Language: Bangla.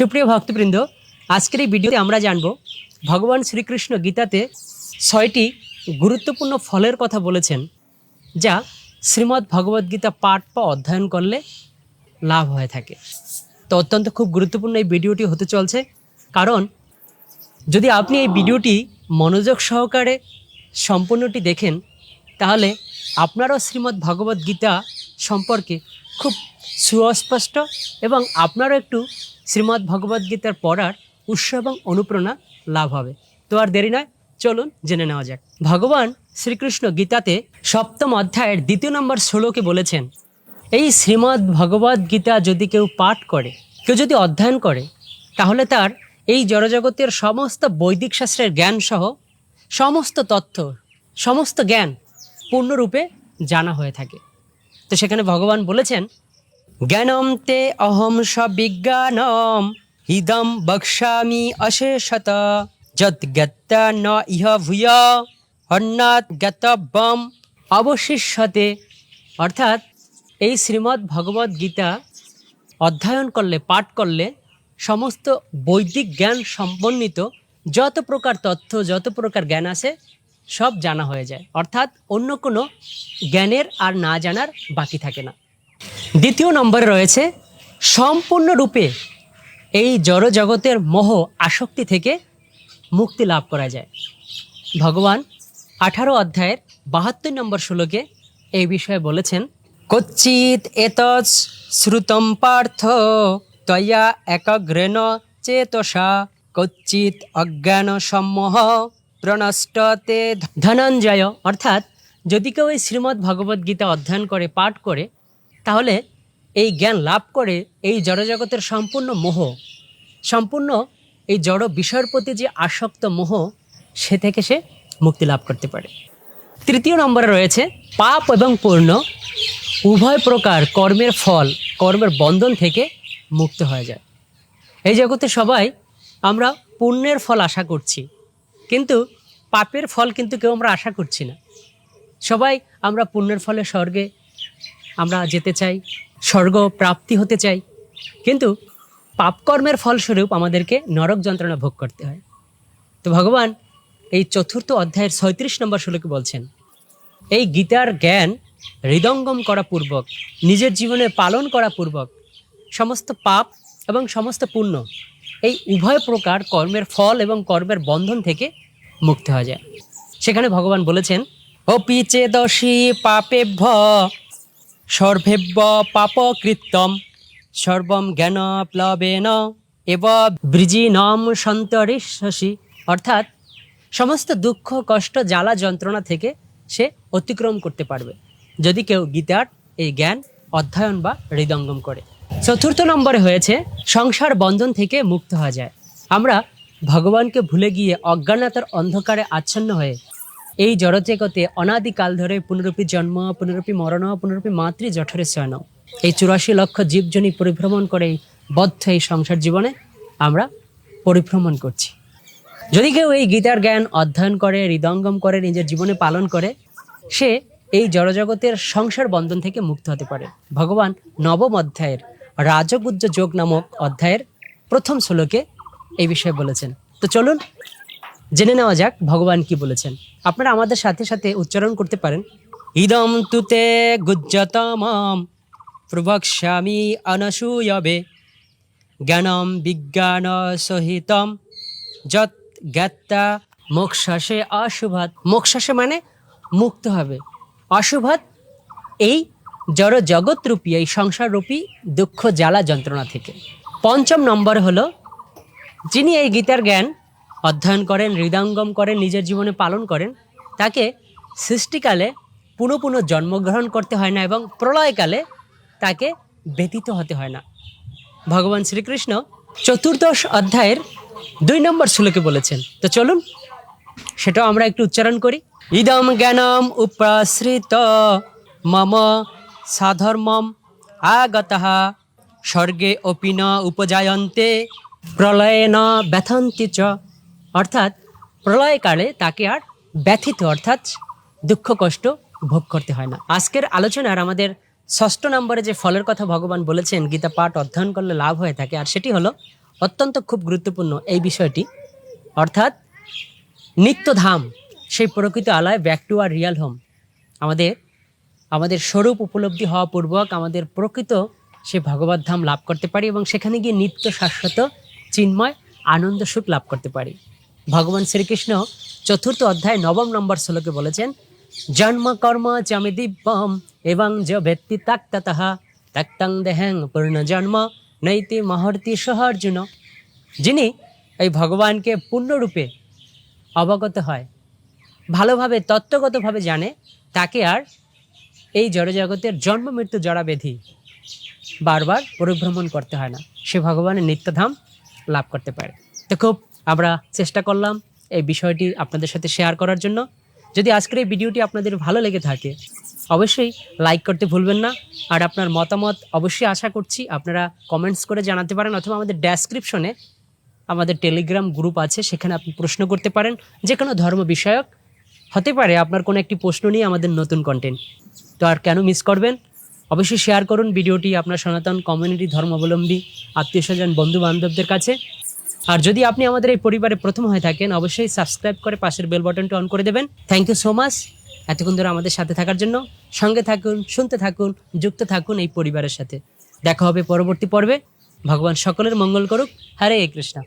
সুপ্রিয় ভক্তবৃন্দ, আজকের এই ভিডিওতে আমরা জানব ভগবান শ্রীকৃষ্ণ গীতাতে ছয়টি গুরুত্বপূর্ণ ফলের কথা বলেছেন, যা শ্রীমদ্ ভগবদ্গীতা পাঠ বা অধ্যয়ন করলে লাভ হয়ে থাকে। তো অত্যন্ত খুব গুরুত্বপূর্ণ এই ভিডিওটি হতে চলছে, কারণ যদি আপনি এই ভিডিওটি মনোযোগ সহকারে সম্পূর্ণটি দেখেন, তাহলে আপনারও শ্রীমদ্ ভগবদ্ গীতা সম্পর্কে খুব সুস্পষ্ট এবং আপনারও একটু শ্রীমদ্ ভগবদ্ গীতার পড়ার উৎস এবং অনুপ্রেরণা লাভ হবে। তো আর দেরি নয়, চলুন জেনে নেওয়া যাক। ভগবান শ্রীকৃষ্ণ গীতাতে সপ্তম অধ্যায়ের দ্বিতীয় নম্বর শ্লোকে বলেছেন, এই শ্রীমদ্ ভগবদ্ গীতা যদি কেউ পাঠ করে, কেউ যদি অধ্যয়ন করে, তাহলে তার এই জড়জগতের সমস্ত বৈদিক শাস্ত্রের জ্ঞান সহ সমস্ত তথ্য, সমস্ত জ্ঞান পূর্ণরূপে জানা হয়ে থাকে। তো সেখানে ভগবান বলেছেন জ্ঞানম তে অহম সবিজ্ঞানম ইদম বক্ষ্যামি অশেষত। যদ জ্ঞাতা ন ইহ ভূয়, অন্নাৎ জ্ঞাতব্যম অবশিষ্যতে। অর্থাৎ এই শ্রীমদ্ ভগবদ্ গীতা অধ্যয়ন করলে, পাঠ করলে সমস্ত বৈদিক জ্ঞান সম্বন্ধিত যত প্রকার তথ্য, যত প্রকার জ্ঞান আছে, সব জানা হয়ে যায়। অর্থাৎ অন্য কোনো জ্ঞানের আর না জানার বাকি থাকে না। দ্বিতীয় নম্বরে রয়েছে, সম্পূর্ণরূপে এই জড় জগতের মোহ আসক্তি থেকে মুক্তি লাভ করা যায়। ভগবান আঠারো অধ্যায়ের বাহাত্তর নম্বর শ্লোকে এই বিষয়ে বলেছেন, কচ্চিৎ এতৎ শ্রুতম পার্থ তয়া একগ্রেণ চেতসা, কচ্চিৎ অজ্ঞান সম্মোহ প্রণষ্টতে ধনঞ্জয়, অর্থাৎ যদি কেউ এই শ্রীমদ্ ভগবদ্ গীতা অধ্যয়ন করে, পাঠ করে তাহলে এই জ্ঞান লাভ করে এই জড়জগতের সম্পূর্ণ মোহ, সম্পূর্ণ এই জড় বিষয়ের প্রতি যে আসক্ত মোহ, সে থেকে সে মুক্তি লাভ করতে পারে। তৃতীয় নম্বরে রয়েছে পাপ এবং পূর্ণ উভয় প্রকার কর্মের ফল, কর্মের বন্ধন থেকে মুক্ত হয়ে যায়। এই জগতে সবাই আমরা পুণ্যের ফল আশা করছি, কিন্তু পাপের ফল কিন্তু কেউ আমরা আশা করছি না। সবাই আমরা পুণ্যের ফলে স্বর্গে আমরা যেতে চাই, স্বর্গ প্রাপ্তি হতে চাই। কিন্তু পাপকর্মের ফলস্বরূপ আমাদেরকে নরক যন্ত্রণা ভোগ করতে হয়। তো ভগবান এই চতুর্থ অধ্যায়ের ছয়ত্রিশ নম্বর শ্লোকে বলছেন, এই গীতার জ্ঞান হৃদঙ্গম করা পূর্বক, নিজের জীবনে পালন করা পূর্বক, সমস্ত পাপ এবং সমস্ত পুণ্য এই উভয় প্রকার কর্মের ফল এবং কর্মের বন্ধন থেকে মুক্ত হয়ে যায়। সেখানে ভগবান বলেছেন অপি চেদশী পাপেভ্য সর্বেভ্য পাপকৃত্যম সর্বম জ্ঞান প্লবেন এব বৃজিনম সন্তরিষ্যসি অর্থাৎ সমস্ত দুঃখ, কষ্ট, জ্বালা, যন্ত্রণা থেকে সে অতিক্রম করতে পারবে যদি কেউ গীতার এই জ্ঞান অধ্যয়ন বা হৃদঙ্গম করে। চতুর্থ নম্বরে হয়েছে, সংসার বন্ধন থেকে মুক্ত হওয়া যায়। আমরা ভগবানকে ভুলে গিয়ে অজ্ঞানতার অন্ধকারে আচ্ছন্ন হয়ে এই জড়জগতে অনাদিকাল ধরে পুনরূপী জন্ম, পুনরূপী মরণ, পুনরূপী মাতৃ জঠরে শয়ন। এই চুরাশি লক্ষ জীবজনী পরিভ্রমণ করে বদ্ধ এই সংসার জীবনে আমরা পরিভ্রমণ করছি। যদি কেউ এই গীতার জ্ঞান অধ্যয়ন করে হৃদঙ্গম করে, নিজের জীবনে পালন করে, সে এই জড়জগতের সংসার বন্ধন থেকে মুক্ত হতে পারে। ভগবান নবম অধ্যায়ের রাজগুজ্জ যোগ নামক অধ্যায়ের প্রথম শ্লোকে এই বিষয়ে বলেছেন। তো চলুন জেনে নেওয়া যাক ভগবান কি বলেছেন। আপনারা আমাদের সাথে সাথে উচ্চারণ করতে পারেন। ইদম তুতে গুজ্জতম প্রবক্ষ্যামি অনসূয়বে, জ্ঞানম বিজ্ঞান সহিতম যত জ্ঞাত্তা মোক্ষাসে অশুভাত মোক্ষাসে মানে মুক্ত হবে। অশুভাত এই জড় জগৎরূপী এই সংসাররূপী দুঃখ, জ্বালা, যন্ত্রণা থেকে। পঞ্চম নম্বর হলো, যিনি এই গীতার জ্ঞান অধ্যয়ন করেন হৃদঙ্গম করেন, নিজের জীবনে পালন করেন, তাকে সৃষ্টিকালে পুনঃ পুনঃ জন্মগ্রহণ করতে হয় না এবং প্রলয়কালে তাকে ব্যতীত হতে হয় না। ভগবান শ্রীকৃষ্ণ চতুর্দশ অধ্যায়ের দুই নম্বর শ্লোকে বলেছেন। তো চলুন, সেটাও আমরা একটু উচ্চারণ করি। ইদম জ্ঞানম উপাশ্রিত মম সাধর্মম আগত, স্বর্গে অপি ন উপজায়ন্তে, প্রলয়ে ন ব্যথন্তি চ। অর্থাৎ প্রলয়কালে তাকে আর ব্যথিত, অর্থাৎ দুঃখ, কষ্ট ভোগ করতে হয় না। আজকের আলোচনার আমাদের ষষ্ঠ নম্বরে যে ফলের কথা ভগবান বলেছেন, গীতা পাঠ অধ্যয়ন করলে লাভ হয়ে থাকে, আর সেটি হলো অত্যন্ত খুব গুরুত্বপূর্ণ এই বিষয়টি। অর্থাৎ নিত্যধাম, সেই প্রকৃত আলয়, back to our real home. আমাদের আমাদের স্বরূপ উপলব্ধি হওয়া পূর্বক আমাদের প্রকৃত সে ভগবত ধাম লাভ করতে পারি এবং সেখানে গিয়ে নিত্য শাশ্বত চিন্ময়, আনন্দ, সুখ লাভ করতে পারি। ভগবান শ্রীকৃষ্ণ চতুর্থ অধ্যায় নবম নম্বর শ্লোকে বলেছেন, জন্ম কর্ম চামি দিব্যম, এবং য ব্যক্তি তাক্ততঃ তাক্তং দেহেং পূর্ণ জন্ম, নৈতি মহর্তি সহর্জুন যিনি এই ভগবানকে পূর্ণরূপে অবগত হয়, ভালোভাবে তত্ত্বগতভাবে জানে, তাকে আর এই জড়জগতের জন্ম মৃত্যু জড়াবেধি বারবার পরিভ্রমণ করতে হয় না। সে ভগবানের নিত্যধাম লাভ করতে পারে। তো খুব আমরা চেষ্টা করলাম এই বিষয়টি আপনাদের সাথে শেয়ার করার জন্য। যদি আজকের এই ভিডিওটি আপনাদের ভালো লেগে থাকে, অবশ্যই লাইক করতে ভুলবেন না। আর আপনার মতামত অবশ্যই আশা করছি আপনারা কমেন্টস করে জানাতে পারেন অথবা আমাদের ডেসক্রিপশনে আমাদের টেলিগ্রাম গ্রুপ আছে, সেখানে আপনি প্রশ্ন করতে পারেন। যে কোনো ধর্ম বিষয়ক, হতে পারে আপনার কোনো একটি প্রশ্ন নিয়ে আমাদের নতুন কন্টেন্ট তো আর কেন মিস করবেন? অবশ্যই শেয়ার করুন ভিডিওটি আপনার সনাতন কমিউনিটি ধর্মাবলম্বী, আত্মীয় স্বজন বন্ধু বান্ধবদের কাছে। আর যদি আপনি আমাদের এই পরিবারে প্রথম হয়ে থাকেন, অবশ্যই সাবস্ক্রাইব করে পাশের বেল বাটনটি অন করে দেবেন। থ্যাংক ইউ সো মাচ এতক্ষণ ধরে আমাদের সাথে থাকার জন্য সঙ্গে থাকুন, শুনতে থাকুন, যুক্ত থাকুন এই পরিবারের সাথে। দেখা হবে পরবর্তী পর্বে। ভগবান সকলের মঙ্গল করুক। হরে কৃষ্ণ।